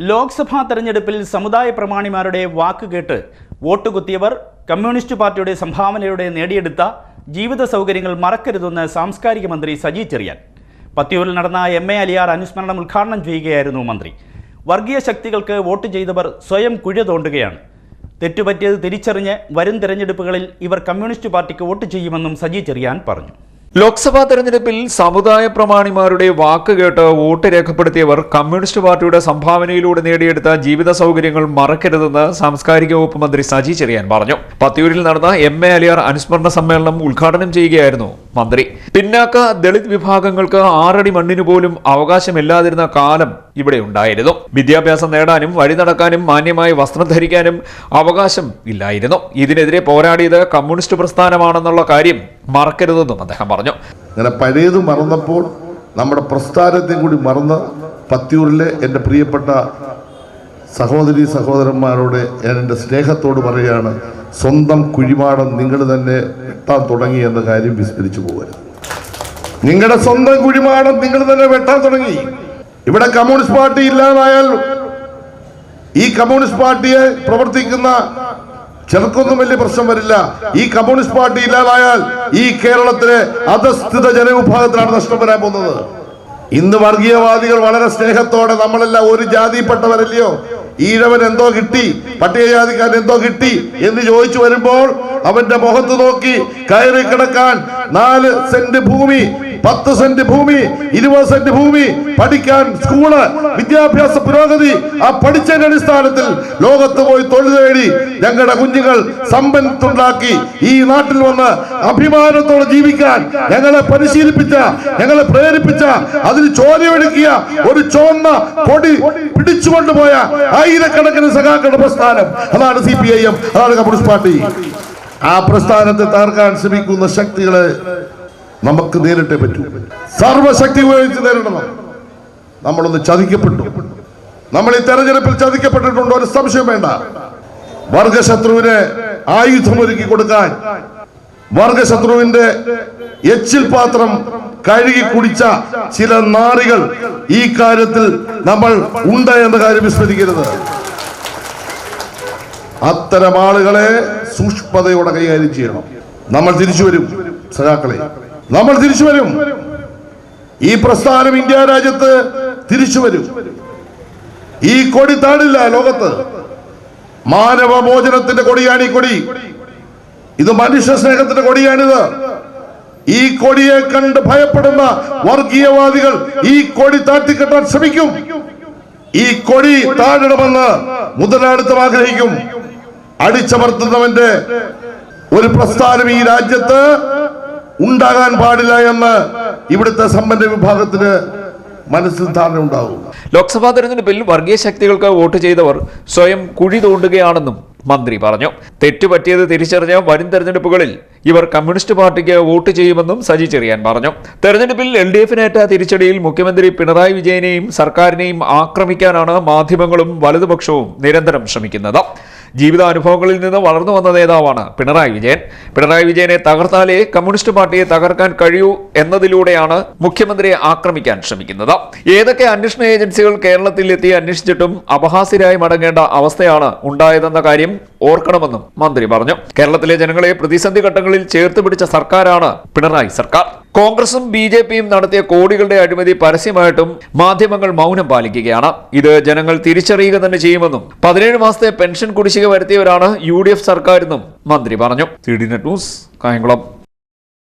ലോക്സഭാ തെരഞ്ഞെടുപ്പിൽ സമുദായ പ്രമാണിമാരുടെ വാക്കുകേട്ട് vote കുത്തിയവർ communist പാർട്ടിയുടെ സംഭാവനയുടെ നേടിയെടുത്ത ജീവിത സൗകര്യങ്ങൾ മറക്കരുതെന്ന് സാംസ്കാരിക മന്ത്രി സജി ചെറിയാൻ. പത്തിയൂരിൽ നടന്ന എം എ അലിയാർ അനുസ്മരണം ഉദ്ഘാടനം ചെയ്യുകയായിരുന്നു മന്ത്രി. വർഗീയ ശക്തികൾക്ക് വോട്ട് ചെയ്തവർ സ്വയം കുഴ തോണ്ടുകയാണ്. തെറ്റുപറ്റിയത് തിരിച്ചറിഞ്ഞ് വരും തെരഞ്ഞെടുപ്പുകളിൽ ഇവർ കമ്മ്യൂണിസ്റ്റ് പാർട്ടിക്ക് വോട്ട് ചെയ്യുമെന്നും സജി ചെറിയാൻ പറഞ്ഞു. ലോക്സഭാ തെരഞ്ഞെടുപ്പിൽ സമുദായ പ്രമാണിമാരുടെ വാക്ക് കേട്ട് വോട്ട് രേഖപ്പെടുത്തിയവർ കമ്മ്യൂണിസ്റ്റ് പാർട്ടിയുടെ സംഭാവനയിലൂടെ നേടിയെടുത്ത ജീവിത സൗകര്യങ്ങൾ മറക്കരുതെന്ന് സാംസ്കാരിക വകുപ്പ് മന്ത്രി സജി ചെറിയാൻ പറഞ്ഞു. പത്തിയൂരിൽ നടന്ന എം എ അലിയാർ അനുസ്മരണ സമ്മേളനം ഉദ്ഘാടനം ചെയ്യുകയായിരുന്നു മന്ത്രി. പിന്നാക്ക ദളിത് വിഭാഗങ്ങൾക്ക് ആറടി മണ്ണിന് പോലും അവകാശമില്ലാതിരുന്ന കാലം ഇവിടെ ഉണ്ടായിരുന്നു. വിദ്യാഭ്യാസം നേടാനും വഴി നടക്കാനും മാന്യമായി വസ്ത്രം ധരിക്കാനും അവകാശം ഇല്ലായിരുന്നു. ഇതിനെതിരെ പോരാടിയത് കമ്മ്യൂണിസ്റ്റ് പ്രസ്ഥാനമാണെന്നുള്ള കാര്യം മറക്കരുതെന്നും അദ്ദേഹം പറഞ്ഞു. അങ്ങനെ പഴയത് മറന്നപ്പോൾ നമ്മുടെ പ്രസ്ഥാനത്തെ കൂടി മറന്ന് പത്തിയൂരിലെ എന്റെ പ്രിയപ്പെട്ട സഹോദരി സഹോദരന്മാരോട് ഞാൻ എന്റെ സ്നേഹത്തോട് പറയുകയാണ് സ്വന്തം കുഴിമാടം നിങ്ങൾ തന്നെ വെട്ടാൻ തുടങ്ങി എന്ന കാര്യം വിസ്മരിച്ചു പോകരുത്. നിങ്ങളുടെ സ്വന്തം കുഴിമാടം നിങ്ങൾ തന്നെ വെട്ടാൻ തുടങ്ങി. ഇവിടെ കമ്മ്യൂണിസ്റ്റ് പാർട്ടി ഇല്ലാതായാൽ ഈ കമ്മ്യൂണിസ്റ്റ് പാർട്ടിയെ പ്രവർത്തിക്കുന്ന ചിലർക്കൊന്നും വലിയ പ്രശ്നം വരില്ല. ഈ കമ്മ്യൂണിസ്റ്റ് പാർട്ടി ഇല്ലാതായാൽ ഈ കേരളത്തിലെ അധസ്ഥിത ജനവിഭാഗത്തിലാണ് നഷ്ടം വരാൻ പോകുന്നത്. ഇന്ന് വർഗീയവാദികൾ വളരെ സ്നേഹത്തോടെ നമ്മളെല്ലാം ഒരു ജാതിപ്പെട്ടവരല്ലയോ ഈഴവൻ എന്തോ കിട്ടി പട്ടികജാതിക്കാരൻ എന്തോ കിട്ടി എന്ന് ചോദിച്ചു വരുമ്പോൾ അവന്റെ മുഖത്ത് നോക്കി കയറി കിടക്കാൻ നാല് സെന്റ് ഭൂമി പത്ത് സെന്റ് ഭൂമി ഇരുപത് സെന്റ് ഭൂമി പഠിക്കാൻ സ്കൂൾ വിദ്യാഭ്യാസ പുരോഗതി ആ പഠിച്ചതിന്റെ അടിസ്ഥാനത്തിൽ ലോകത്ത് പോയി തൊഴിൽ തേടി ഞങ്ങളുടെ കുഞ്ഞുങ്ങൾ സമ്പത്തുണ്ടാക്കി ഈ നാട്ടിൽ വന്ന് അഭിമാനത്തോടെ ജീവിക്കാൻ ഞങ്ങളെ പരിശീലിപ്പിച്ച ഞങ്ങളെ പ്രേരിപ്പിച്ച അതിന് ചോദ്യമെടുക്കിയ ഒരു ചുവന്ന കൊടി പിടിച്ചുകൊണ്ടുപോയ ആയിരക്കണക്കിന് സഖാക്കളുടെ പ്രസ്ഥാനം. അതാണ് സി പി ഐ എം അതാണ് കമ്മ്യൂണിസ്റ്റ് പാർട്ടി. ആ പ്രസ്ഥാനത്തെ തകർക്കാൻ ശ്രമിക്കുന്ന ശക്തികളെ നമുക്ക് നേരിട്ടേ പറ്റൂ. സർവശക്തി ഉപയോഗിച്ച് നേരിടണം. നമ്മളൊന്ന് ചതിക്കപ്പെട്ടു. നമ്മൾ ഈ തെരഞ്ഞെടുപ്പിൽ ചതിക്കപ്പെട്ടിട്ടുണ്ട്? ഒരു സംശയം വേണ്ട. വർഗശത്രുവിനെ ആയുധമൊരുക്കി കൊടുക്കാൻ വർഗശത്രുവിന്റെ എച്ചിൽ പാത്രം കഴുകി കുടിച്ച ചില നാറികൾ ഈ കാര്യത്തിൽ നമ്മൾ ഉണ്ട് എന്ന കാര്യം വിസ്മരിക്കരുത്. അത്തരം ആളുകളെ സൂക്ഷ്മതയോടെ കൈകാര്യം ചെയ്യണം. നമ്മൾ തിരിച്ചു വരും. സഖാക്കളെ നമ്മൾ തിരിച്ചു വരും. ഈ പ്രസ്ഥാനം ഇന്ത്യ രാജ്യത്ത് തിരിച്ചു വരും. ഈ കൊടി താടില്ല ലോകത്ത്. മാനവമോചനത്തിന്റെ കൊടിയാണ് ഈ കൊടി. ഇത് മനുഷ്യ സ്നേഹത്തിന്റെ കൊടിയാണിത്. ഈ കൊടിയെ കണ്ട് ഭയപ്പെടുന്ന വർഗീയവാദികൾ ഈ കൊടി താഴ്ത്തിക്കെട്ടാൻ ശ്രമിക്കും. ഈ കൊടി താഴണമെന്ന് മുതലാളിത്തം ആഗ്രഹിക്കും. അടിച്ചമർത്തുന്നവന്റെ ഒരു പ്രസ്ഥാനം ഈ രാജ്യത്ത് ഉണ്ടാകാൻ പാടില്ല എന്ന് ഇവിടുത്തെ സമ്പന്ന വിഭാഗത്തിന് മനസ്സിൽ ധാരണ ഉണ്ടാകും ലോക്സഭാ തെരഞ്ഞെടുപ്പിൽ വർഗീയ ശക്തികൾക്ക് വോട്ട് ചെയ്തവർ സ്വയം കുഴി തോണ്ടുകയാണെന്നും മന്ത്രി പറഞ്ഞു. തെറ്റുപറ്റിയത് തിരിച്ചറിഞ്ഞ വരും തെരഞ്ഞെടുപ്പുകളിൽ ഇവർ കമ്മ്യൂണിസ്റ്റ് പാർട്ടിക്ക് വോട്ട് ചെയ്യുമെന്നും സജി ചെറിയാൻ പറഞ്ഞു. തെരഞ്ഞെടുപ്പിൽ എൽ ഡി എഫിനേറ്റ തിരിച്ചടിയിൽ മുഖ്യമന്ത്രി പിണറായി വിജയനെയും സർക്കാരിനെയും ആക്രമിക്കാനാണ് മാധ്യമങ്ങളും വലതുപക്ഷവും നിരന്തരം ശ്രമിക്കുന്നത്. ജീവിതാനുഭവങ്ങളിൽ നിന്ന് വളർന്നു വന്ന നേതാവാണ് പിണറായി വിജയൻ. പിണറായി വിജയനെ തകർത്താലേ കമ്മ്യൂണിസ്റ്റ് പാർട്ടിയെ തകർക്കാൻ കഴിയൂ എന്നതിലൂടെയാണ് മുഖ്യമന്ത്രിയെ ആക്രമിക്കാൻ ശ്രമിക്കുന്നത്. ഏതൊക്കെ അന്വേഷണ ഏജൻസികൾ കേരളത്തിൽ എത്തി അന്വേഷിച്ചിട്ടും അപഹാസ്യരായി മടങ്ങേണ്ട അവസ്ഥയാണ് ഉണ്ടായതെന്ന കാര്യം ഓർക്കണമെന്നും മന്ത്രി പറഞ്ഞു. കേരളത്തിലെ ജനങ്ങളെ പ്രതിസന്ധി ഘട്ടങ്ങളിൽ ചേർത്ത് പിടിച്ച സർക്കാരാണ് പിണറായി സർക്കാർ. കോൺഗ്രസും ബി ജെ പിയും നടത്തിയ കോടികളുടെ അഴിമതി പരസ്യമായിട്ടും മാധ്യമങ്ങൾ മൗനം പാലിക്കുകയാണ്. ഇത് ജനങ്ങൾ തിരിച്ചറിയുക തന്നെ ചെയ്യുമെന്നും പതിനേഴ് മാസത്തെ പെൻഷൻ കുടിശ്ശിക വരുത്തിയവരാണ് യു ഡി എഫ് സർക്കാരെന്നും മന്ത്രി പറഞ്ഞു. ന്യൂസ് കായംകുളം.